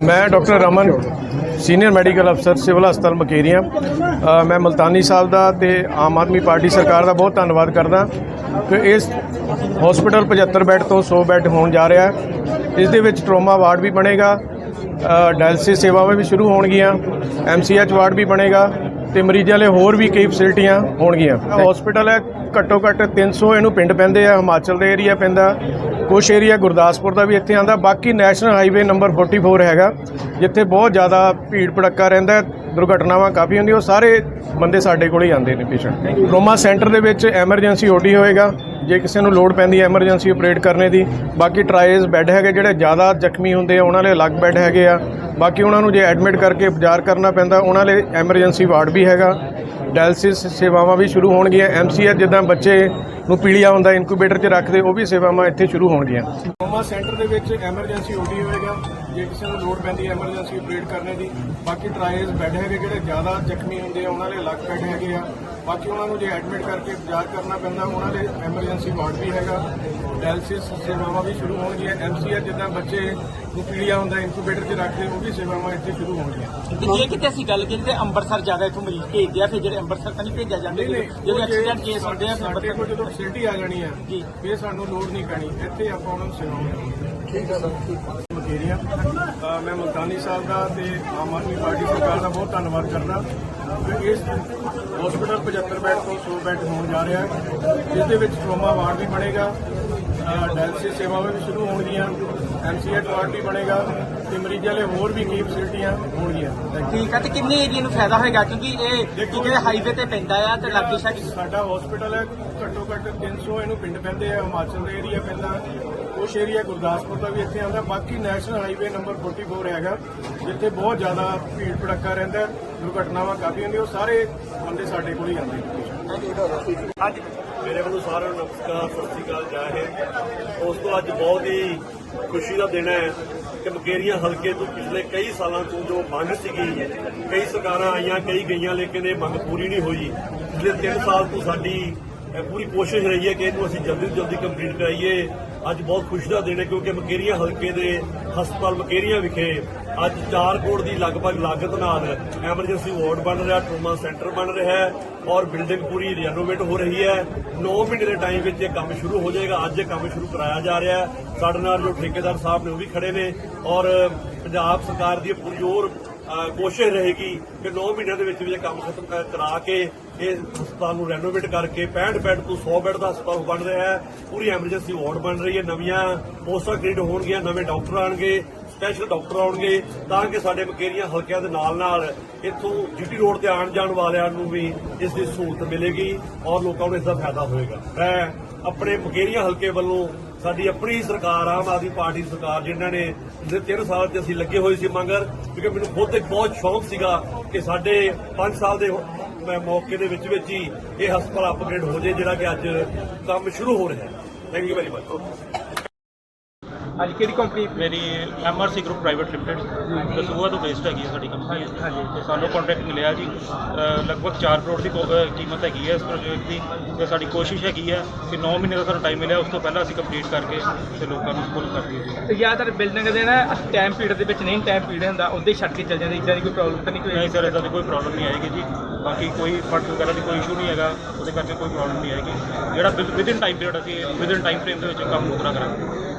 ਮੈਂ doctor Raman senior medical ਅਫਸਰ civil ਹਸਪਤਾਲ ਮਕੇਰੀਆਂ। ਮੈਂ ਮਲਤਾਨੀ ਸਾਹਿਬ ਦਾ ਤੇ ਆਮ ਆਦਮੀ ਪਾਰਟੀ ਸਰਕਾਰ ਦਾ ਬਹੁਤ ਧੰਨਵਾਦ ਕਰਦਾ ਕਿ ਇਸ ਹਸਪੀਟਲ 75 ਬੈੱਡ ਤੋਂ 100 ਬੈੱਡ ਹੋਣ ਜਾ ਰਿਹਾ ਹੈ। ਇਸ ਦੇ ਵਿੱਚ ਟਰੋਮਾ ਵਾਰਡ ਵੀ ਬਣੇਗਾ ਡਾਇਲਸਿਸ ਸੇਵਾਵਾਂ ਵੀ ਸ਼ੁਰੂ ਹੋਣਗੀਆਂ ਐਮਸੀਐਚ ਵਾਰਡ ਵੀ ਬਣੇਗਾ ਤੇ ਮਰੀਜ਼ਾਂ ਲਈ ਹੋਰ ਵੀ ਕਈ ਫੈਸਿਲਿਟੀਆਂ ਹੋਣਗੀਆਂ। ਹਸਪੀਟਲ ਹੈ, ਘੱਟੋ ਘੱਟ 300 ਇਹਨੂੰ ਪਿੰਡ ਪੈਂਦੇ ਆ, ਹਿਮਾਚਲ ਦੇ ਏਰੀਆ ਪੈਂਦਾ। ਕੁਛ ਏਰੀਆ ਗੁਰਦਾਸਪੁਰ ਦਾ ਵੀ ਇੱਥੇ ਆਂਦਾ ਬਾਕੀ ਨੈਸ਼ਨਲ ਹਾਈਵੇ ਨੰਬਰ 44 ਹੈਗਾ, ਜਿੱਥੇ ਬਹੁਤ ਜ਼ਿਆਦਾ ਭੀੜ ਭੜੱਕਾ ਰਹਿੰਦਾ ਦੁਰਘਟਨਾਵਾਂ ਕਾਫੀ ਹੁੰਦੀਆਂ, ਉਹ ਸਾਰੇ ਬੰਦੇ ਸਾਡੇ ਕੋਲ ਹੀ ਆਉਂਦੇ ਨੇ ਪੇਸ਼ੈਂਟ ਰੋਮਾ ਸੈਂਟਰ ਦੇ ਵਿੱਚ ਐਮਰਜੈਂਸੀ ਓਡੀ ਹੋਏਗਾ, ਜੇ ਕਿਸੇ ਨੂੰ ਲੋੜ ਪੈਂਦੀ ਹੈ ਐਮਰਜੈਂਸੀ ਆਪਰੇਟ ਕਰਨੇ ਦੀ, ਬਾਕੀ ਟਰਾਈਜ਼ ਬੈੱਡ ਹੈਗੇ ਜਿਹੜੇ ਜ਼ਿਆਦਾ ਜ਼ਖਮੀ ਹੁੰਦੇ ਆ, ਉਹਨਾਂ ਲਈ ਅਲੱਗ ਬੈੱਡ ਹੈਗੇ ਆ, ਬਾਕੀ ਉਹਨਾਂ ਨੂੰ ਜੇ ਐਡਮਿਟ ਕਰਕੇ ਉਪਚਾਰ ਕਰਨਾ ਪੈਂਦਾ, ਉਹਨਾਂ ਲਈ ਐਮਰਜੈਂਸੀ ਵਾਰਡ ਵੀ ਹੈਗਾ ਡਾਇਲਸਿਸ ਸੇਵਾਵਾਂ ਵੀ ਸ਼ੁਰੂ ਹੋਣਗੀਆਂ। ਐਮਸੀਐਚ ਜਿੱਦਾਂ ਬੱਚੇ ਨੂੰ ਪੀਲੀਆ ਹੁੰਦਾ, ਇਨਕੂਬੇਟਰ 'ਚ ਰੱਖਦੇ, ਉਹ ਵੀ ਸੇਵਾਵਾਂ ਇੱਥੇ ਸ਼ੁਰੂ ਹੋਣਗੀਆਂ। ਕੋਮਾ ਸੈਂਟਰ ਦੇ ਵਿੱਚ ਐਮਰਜੈਂਸੀ ਓਡੀ ਹੋਏਗਾ। ਜੇ ਕਿਸੇ ਨੂੰ ਲੋੜ ਪੈਂਦੀ ਹੈ ਐਮਰਜੈਂਸੀ ਆਪਰੇਟ ਕਰਨੇ ਦੀ, ਬਾਕੀ ਟਰਾਈਜ਼ ਬੈੱਡ ਹੈਗੇ ਜਿਹੜੇ ਜ਼ਿਆਦਾ ਜ਼ਖਮੀ ਹੁੰਦੇ ਆ, ਉਹਨਾਂ ਲਈ ਅਲੱਗ ਬੈੱਡ ਹੈਗੇ ਆ। ਬਾਕੀ ਉਹਨਾਂ ਨੂੰ ਜੇ ਐਡਮਿਟ ਕਰਕੇ ਉਪਚਾਰ ਕਰਨਾ ਪੈਂਦਾ, ਉਹਨਾਂ ਲਈ ਐਮਰਜੈਂਸੀ ਵਾਰਡ ਵੀ ਹੈਗਾ। ਡਾਇਲਸਿਸ ਸੇਵਾਵਾਂ ਵੀ ਸ਼ੁਰੂ ਹੋਣਗੀਆਂ। ਐਮਸੀਐਚ ਜਿੱਦਾਂ ਬੱਚੇ ਨੂੰ ਪੀਲੀਆ ਹੁੰਦਾ ਇਨਕੂਬੇਟਰ 'ਚ ਰੱਖਦੇ ਉਹ ਵੀ ਸੇਵਾਵਾਂ ਇੱਥੇ ਸ਼ੁਰੂ ਹੋਣਗੀਆਂ ਤੇ ਜੇ ਕਿਤੇ ਅਸੀਂ ਗੱਲ ਕਰੀਏ ਤੇ ਅੰਮ੍ਰਿਤਸਰ ਜ਼ਿਆਦਾ ਇੱਥੋਂ ਮਰੀਜ਼ ਭੇਜਦੇ ਆ ਫਿਰ ਜਿਹੜੇ ਅੰਮ੍ਰਿਤਸਰ ਤਾਂ ਨਹੀਂ ਭੇਜਿਆ ਜਾਂਦੇ ਜਦੋਂ ਐਕਸੀਡੈਂਟ ਕੇਸ ਹੁੰਦੇ ਆ ਫਿਰ ਸਾਡੇ ਕੋਲ ਜਦੋਂ ਫੈਸਿਲਿਟੀ ਆ ਜਾਣੀ ਆ ਜੀ। ਫਿਰ ਸਾਨੂੰ ਲੋੜ ਨਹੀਂ ਪੈਣੀ। ਇੱਥੇ ਆਪਾਂ ਉਹਨਾਂ ਨੂੰ ਸੇਵਾਵਾਂ ਠੀਕ ਹੈ ਸਰ ਮਕੇਰੀਆਂ। ਮੈਂ ਮੁਲਤਾਨੀ ਸਾਹਿਬ ਦਾ ਤੇ ਆਮ ਆਦਮੀ ਪਾਰਟੀ ਸਰਕਾਰ ਦਾ ਬਹੁਤ ਧੰਨਵਾਦ ਕਰਦਾ। ਕਿ ਇਸ ਹਸਪੀਟਲ 75 ਬੈੱਡ ਤੋਂ 100 ਬੈੱਡ ਹੋਣ ਜਾ ਰਿਹਾ ਹੈ ਜਿਸ ਦੇ ਵਿੱਚ ਟਰੋਮਾ ਵਾਰਡ ਵੀ ਬਣੇਗਾ। ਡਾਇਲਸਿਸ ਸੇਵਾਵਾਂ ਵੀ ਸ਼ੁਰੂ ਹੋਣਗੀਆਂ। ਐਮਸੀਐਚ ਵਾਰਡ ਵੀ ਬਣੇਗਾ ਤੇ ਮਰੀਜ਼ਾਂ ਲਈ ਹੋਰ ਵੀ ਕਈ ਫੈਸਿਲਿਟੀਆਂ ਹੋਣਗੀਆਂ. ਠੀਕ ਆ ਤੇ ਕਿੰਨੇ ਏਰੀਆ ਨੂੰ ਫਾਇਦਾ ਹੋਏਗਾ? ਕਿਉਂਕਿ ਇਹ ਕਿਤੇ ਹਾਈਵੇ ਤੇ ਪੈਂਦਾ ਆ ਤੇ ਲੱਗੇ ਸ਼ਾਇਦ ਸਾਡਾ ਹਸਪੀਟਲ ਹੈ ਘੱਟੋ ਘੱਟ 300 ਇਹਨੂੰ ਪਿੰਡ ਪੈਂਦੇ ਆ ਹਿਮਾਚਲ ਦੇ ਏਰੀਆ ਪੈਂਦਾ ਕੁਛ ਏਰੀਆ ਗੁਰਦਾਸਪੁਰ ਦਾ ਵੀ ਇੱਥੇ ਆਉਂਦਾ ਬਾਕੀ ਨੈਸ਼ਨਲ ਹਾਈਵੇ ਨੰਬਰ 44 ਹੈਗਾ ਜਿੱਥੇ ਬਹੁਤ ਜ਼ਿਆਦਾ ਭੀੜ ਭੜੱਕਾ ਰਹਿੰਦਾ ਹੈ, ਦੁਰਘਟਨਾਵਾਂ ਕਾਫੀ ਹੁੰਦੀਆਂ ਉਹ ਸਾਰੇ ਬੰਦੇ ਸਾਡੇ ਕੋਲ ਹੀ ਆਉਂਦੇ ਹਾਂਜੀ। ਮੇਰੇ ਵੱਲੋਂ ਸਾਰਿਆਂ ਨੂੰ ਨਮਸਕਾਰ, ਸਤਿ ਸ੍ਰੀ ਅਕਾਲ, ਜੈ ਹਿੰਦ। ਉਸ ਤੋਂ ਅੱਜ ਬਹੁਤ ਹੀ ਖੁਸ਼ੀ ਦਾ ਦਿਨ ਹੈ ਕਿ ਮਕੇਰੀਆਂ ਹਲਕੇ ਤੋਂ ਪਿਛਲੇ ਕਈ ਸਾਲਾਂ ਤੋਂ ਜੋ ਮੰਗ ਸੀਗੀ, ਕਈ ਸਰਕਾਰਾਂ ਆਈਆਂ, ਕਈ ਗਈਆਂ, ਲੇਕਿਨ ਇਹ ਮੰਗ ਪੂਰੀ ਨਹੀਂ ਹੋਈ। ਪਿਛਲੇ 3 ਸਾਲ ਤੋਂ ਸਾਡੀ ਇਹ ਪੂਰੀ ਕੋਸ਼ਿਸ਼ ਰਹੀ ਹੈ ਕਿ ਇਹਨੂੰ ਅਸੀਂ ਜਲਦੀ ਤੋਂ ਜਲਦੀ ਕੰਪਲੀਟ ਕਰਾਈਏ। ਅੱਜ ਬਹੁਤ ਖੁਸ਼ੀ ਦਾ ਦਿਨ ਹੈ ਕਿਉਂਕਿ ਮਕੇਰੀਆਂ ਹਲਕੇ ਦੇ ਹਸਪਤਾਲ ਮਕੇਰੀਆਂ ਵਿਖੇ ਅੱਜ 4 ਕਰੋੜ ਦੀ ਲਗਭਗ ਲਾਗਤ ਨਾਲ ਐਮਰਜੈਂਸੀ ਵਾਰਡ ਬਣ ਰਿਹਾ, ਟਰੋਮਾ ਸੈਂਟਰ ਬਣ ਰਿਹਾ ਹੈ ਔਰ ਬਿਲਡਿੰਗ ਪੂਰੀ ਰੈਨੋਵੇਟ ਹੋ ਰਹੀ ਹੈ। 9 ਮਹੀਨੇ ਦੇ ਟਾਈਮ ਵਿੱਚ ਇਹ ਕੰਮ ਸ਼ੁਰੂ ਹੋ ਜਾਏਗਾ। ਅੱਜ ਇਹ ਕੰਮ ਸ਼ੁਰੂ ਕਰਾਇਆ ਜਾ ਰਿਹਾ ਹੈ। ਸਾਡੇ ਨਾਲ ਜੋ ਠੇਕੇਦਾਰ ਸਾਹਿਬ ਨੇ ਉਹ ਵੀ ਖੜੇ ਨੇ ਔਰ ਪੰਜਾਬ ਸਰਕਾਰ ਦੀ ਪੂਰੀ ਜ਼ੋਰ ਕੋਸ਼ਿਸ਼ ਰਹੇਗੀ ਕਿ 9 ਮਹੀਨਿਆਂ ਦੇ ਵਿੱਚ ਵੀ ਇਹ ਕੰਮ ਖਤਮ ਕਰਾ ਕੇ ਇਹ ਹਸਪਤਾਲ ਨੂੰ ਰੈਨੋਵੇਟ ਕਰਕੇ 65 ਬੈੱਡ ਤੋਂ 100 ਬੈੱਡ ਦਾ ਹਸਪਤਾਲ ਬਣ ਰਿਹਾ ਹੈ। ਪੂਰੀ ਐਮਰਜੈਂਸੀ ਵਾਰਡ ਬਣ ਰਹੀ ਹੈ। ਨਵੀਆਂ ਪੋਸਟਾਂ ਕ੍ਰੀਏਟ ਹੋਣਗੀਆਂ, ਨਵੇਂ ਡਾਕਟਰ ਆਣਗੇ ਸਪੈਸ਼ਲ ਡਾਕਟਰ ਆਉਣਗੇ, ਤਾਂ ਕਿ ਸਾਡੇ ਮਕੇਰੀਆਂ ਹਲਕਿਆਂ ਦੇ ਨਾਲ ਨਾਲ ਇੱਥੋਂ ਜੀਟੀ ਰੋਡ ਤੇ ਆਉਣ ਜਾਣ ਵਾਲਿਆਂ ਨੂੰ ਵੀ ਇਸ ਦੀ ਸਹੂਲਤ ਮਿਲੇਗੀ ਔਰ ਲੋਕਾਂ ਨੂੰ ਇਸ ਦਾ ਫਾਇਦਾ ਹੋਏਗਾ। ਮੈਂ ਆਪਣੇ ਮਕੇਰੀਆਂ ਹਲਕੇ ਵੱਲੋਂ ਸਾਡੀ ਆਪਣੀ ਸਰਕਾਰ, ਆਮ ਆਦਮੀ ਪਾਰਟੀ ਦੀ ਸਰਕਾਰ ਜਿਨ੍ਹਾਂ ਨੇ ਪਿਛਲੇ 3 ਸਾਲ 'ਚ ਅਸੀਂ ਲੱਗੇ ਹੋਏ ਸੀ ਮੰਗਰ, ਕਿਉਂਕਿ ਮੈਨੂੰ ਖੁਦ ਇੱਕ ਬਹੁਤ ਸ਼ੌਂਕ ਸੀਗਾ ਕਿ ਸਾਡੇ 5 ਸਾਲ ਦੇ ਮੌਕੇ ਦੇ ਵਿੱਚ ਵਿੱਚ ਹੀ ਇਹ ਹਸਪਤਾਲ ਅਪਗ੍ਰੇਡ ਹੋ ਜੇ ਜਿਹੜਾ ਕਿ ਅੱਜ ਕੰਮ ਸ਼ੁਰੂ ਹੋ ਰਿਹਾ ਹੈ। ਥੈਂਕ ਯੂ ਵੈਰੀ ਮਚ ਅੱਜ ਕਿਹੜੀ ਕੰਪਨੀ ਮੇਰੀ MRC group private limited Dasuya ਤੋਂ ਬੇਸਡ ਹੈਗੀ ਹੈ ਸਾਡੀ ਕੰਪਨੀ ਹਾਂਜੀ। ਤੇ ਸਾਨੂੰ ਕੰਟਰੈਕਟ ਮਿਲਿਆ ਜੀ। ਅ, ਲਗਭਗ 4 ਕਰੋੜ ਦੀ ਕੋ- ਅ, ਕੀਮਤ ਹੈਗੀ ਹੈ ਇਸ ਪ੍ਰੋਜੈਕਟ ਦੀ। ਤੇ ਸਾਡੀ ਕੋਸ਼ਿਸ਼ ਹੈਗੀ ਹੈ ਕਿ 9 ਮਹੀਨੇ ਦਾ ਸਾਨੂੰ ਟਾਈਮ ਮਿਲਿਆ ਉਸ ਤੋਂ ਪਹਿਲਾਂ ਅਸੀਂ ਕੰਪਲੀਟ ਕਰਕੇ ਤੇ ਲੋਕਾਂ ਨੂੰ ਫੁੱਲ ਕਰ ਦਈਏ। ਜੀ ਜ਼ਿਆਦਾਤਰ ਬਿਲਡਿੰਗ ਦੇ ਨਾ ਟਾਈਮ ਪੀਰੀਅਡ ਦੇ ਵਿੱਚ ਨਹੀਂ ਟਾਈਮ ਪੀਰੀਅਡ ਹੁੰਦਾ ਉਹਦੇ ਛੱਡ ਕੇ ਚੱਲ ਜਾਂਦੇ ਇਦਾਂ ਦੀ ਕੋਈ ਪ੍ਰੋਬਲਮ ਤਾਂ ਨਹੀਂ ਕੋਈ? ਨਹੀਂ ਸਰ ਇਦਾਂ ਦੀ ਕੋਈ ਪ੍ਰੋਬਲਮ ਨਹੀਂ ਆਏਗੀ ਜੀ। ਬਾਕੀ ਕੋਈ ਫਟ ਵਗੈਰਾ ਦੀ ਕੋਈ ਇਸ਼ੂ ਨਹੀਂ ਹੈਗਾ ਉਹਦੇ ਕਰਕੇ ਕੋਈ ਪ੍ਰੋਬਲਮ ਨਹੀਂ ਆਏਗੀ। ਜਿਹੜਾ ਵਿਦ ਇਨ ਟਾਈਮ ਪੀਰੀਅਡ ਅਸੀਂ ਵਿਦ ਇਨ ਟਾਈਮ ਫਰੇਮ ਦੇ ਵਿੱਚ ਕੰਮ ਪੂਰਾ ਕਰਾਂਗੇ।